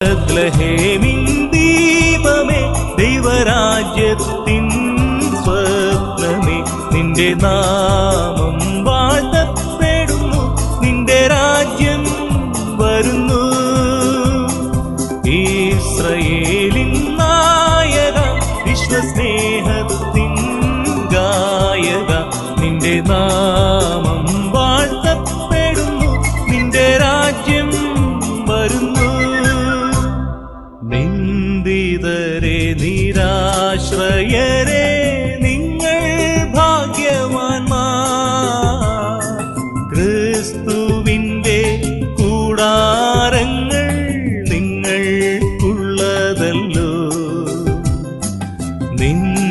ബത്ലഹേമിൻ ദീപമേ ദൈവരാജ്യത്തിൻ സ്വപ്നമേ. നിന്റെ നാമം വാഴ്ത്തപ്പെടുന്നു നിന്റെ രാജ്യം വരുന്നു. ഇസ്രയേലിൻ നായക വിശ്വസ്നേഹത്തിൻ ഗായക നിന്റെ നാമം ദരിദ്രരെ നിരാശ്രയരെ നിങ്ങൾ ഭാഗ്യവാന്മാ. ക്രിസ്തുവിന്റെ കൂടാരങ്ങൾ നിങ്ങൾക്കുള്ളതല്ലോ. നിങ്ങൾ